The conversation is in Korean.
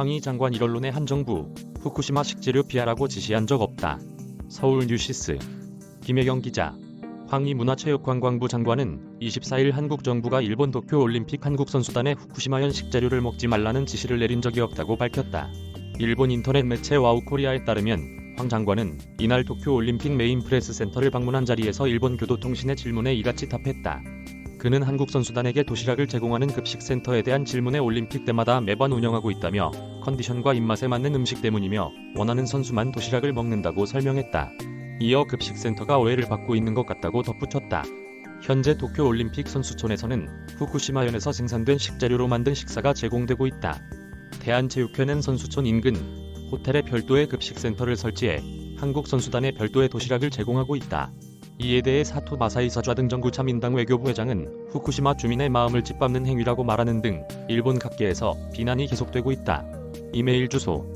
황희 장관 일언론에 한 정부 후쿠시마 식재료 피하라고 지시한 적 없다. 서울 뉴시스 김혜경 기자 황희 문화체육관광부 장관은 24일 한국 정부가 일본 도쿄올림픽 한국 선수단의 후쿠시마현 식재료를 먹지 말라는 지시를 내린 적이 없다고 밝혔다. 일본 인터넷 매체 와우코리아에 따르면 황 장관은 이날 도쿄올림픽 메인 프레스 센터를 방문한 자리에서 일본 교도통신의 질문에 이같이 답했다. 그는 한국 선수단에게 도시락을 제공하는 급식센터에 대한 질문에 올림픽 때마다 매번 운영하고 있다며 컨디션과 입맛에 맞는 음식 때문이며 원하는 선수만 도시락을 먹는다고 설명했다. 이어 급식센터가 오해를 받고 있는 것 같다고 덧붙였다. 현재 도쿄올림픽 선수촌에서는 후쿠시마현에서 생산된 식재료로 만든 식사가 제공되고 있다. 대한체육회는 선수촌 인근 호텔에 별도의 급식센터를 설치해 한국 선수단에 별도의 도시락을 제공하고 있다. 이에 대해 사토 마사이 사좌 등 정구차 민당 외교부 회장은 후쿠시마 주민의 마음을 짓밟는 행위라고 말하는 등 일본 각계에서 비난이 계속되고 있다. 이메일 주소